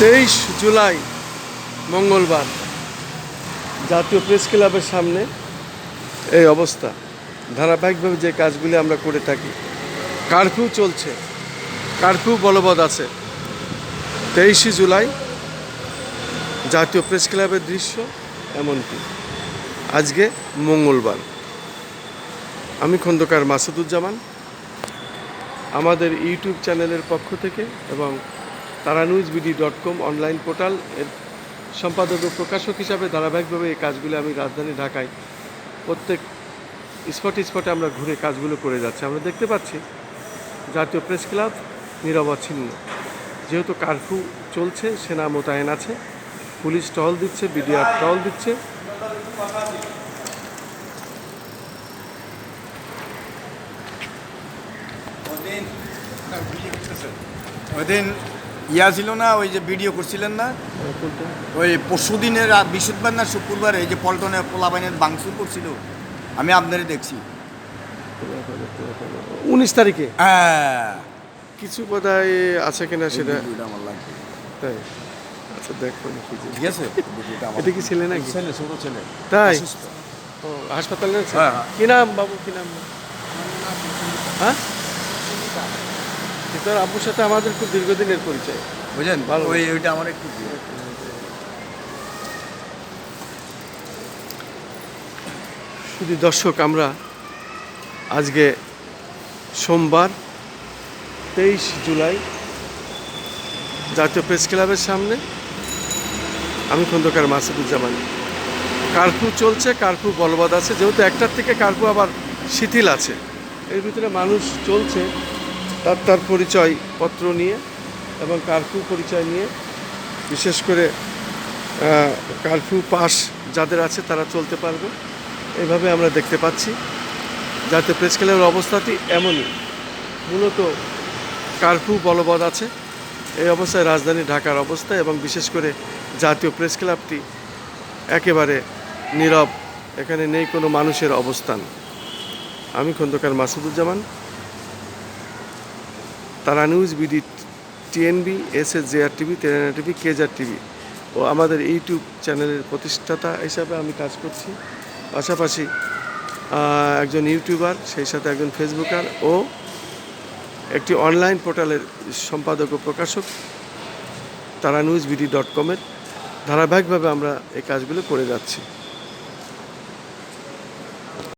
তেইশ জুলাই, মঙ্গলবার, জাতীয় প্রেস ক্লাবের সামনে এই অবস্থা। ধারাবাহিকভাবে যে কাজগুলি আমরা করে থাকি, কারফিউ চলছে, কারফিউ বলবৎ আছে। তেইশে জুলাই, জাতীয় প্রেস ক্লাবের দৃশ্য এমনকি আজকে মঙ্গলবার। আমি খন্দকার মাসুদুজ্জামান, আমাদের ইউটিউব চ্যানেলের পক্ষ থেকে এবং Tara news BD dot com online portal এর সম্পাদক ও প্রকাশক হিসাবে ধারাবাহিকভাবে এই কাজগুলি আমি রাজধানী ঢাকায় প্রত্যেক স্পটে স্পটে আমরা ঘুরে কাজগুলো করে যাচ্ছি। আমরা দেখতে পাচ্ছি জাতীয় প্রেস ক্লাব নিরবচ্ছিন্ন যেহেতু কারফিউ চলছে, সেনা মোতায়েন আছে, পুলিশ টহল দিচ্ছে বিডিআর টহল দিচ্ছে। ওদিন ইয়া ছিল না ওই যে ভিডিও করছিলেন না? ওই পরশু দিনের বৃহস্পতিবার না শুক্রবার এই যে পল্টনে পোলাবাইনের বাংসুর করছিল আমি আপনারই দেখছি। উনিশ তারিখে? হ্যাঁ। কিছু বোধহয় আছে কিনা সেটা আমার লাগবে। তাই। আচ্ছা দেখো। ঠিক আছে? এটা কি ছেলে নাকি? ছেলে ছোট ছেলে। তাই? ও হাসপাতালে হ্যাঁ। কি নাম বাবু কি নাম? হ্যাঁ? তোর আব্বুর সাথে আমাদের খুব দীর্ঘদিনের পরিচয়। বুঝলেন? ভালো। ওই ওইটা আমার একটু শুধু দর্শক আমরা আজকে সোমবার তেইশ জুলাই জাতীয় প্রেস ক্লাবের সামনে আমি খন্দকার মাসুদুজ্জামান। কারফিউ চলছে কারফিউ বলবৎ আছে যেহেতু একটার থেকে কারফিউ আবার শিথিল আছে। এর ভিতরে মানুষ চলছে তার তার পরিচয় পত্র নিয়ে এবং কারফিউ পরিচয় নিয়ে, বিশেষ করে কারফিউ পাস যাদের আছে তারা চলতে পারবে। এইভাবে আমরা দেখতে পাচ্ছি জাতীয় প্রেস ক্লাবের অবস্থাটি এমনই। মূলত কারফিউ বলবৎ আছে। এই অবস্থায় রাজধানী ঢাকার অবস্থা এবং বিশেষ করে জাতীয় প্রেস ক্লাবটি একেবারে নীরব। এখানে নেই কোনো মানুষের অবস্থান। আমি Khandakar Masuduzzaman Tara news BD, TNB S S JR TV তেলেনা TV, কেজার টিভি ও আমাদের ইউটিউব চ্যানেলের প্রতিষ্ঠাতা হিসাবে আমি কাজ করছি। পাশাপাশি একজন ইউটিউবার, সেই সাথে একজন ফেসবুকার ও একটি অনলাইন পোর্টালের সম্পাদক ও প্রকাশক। তারা নিউজ বিডি ডট কমের ধারাবাহিকভাবে আমরা এই কাজগুলো করে যাচ্ছি।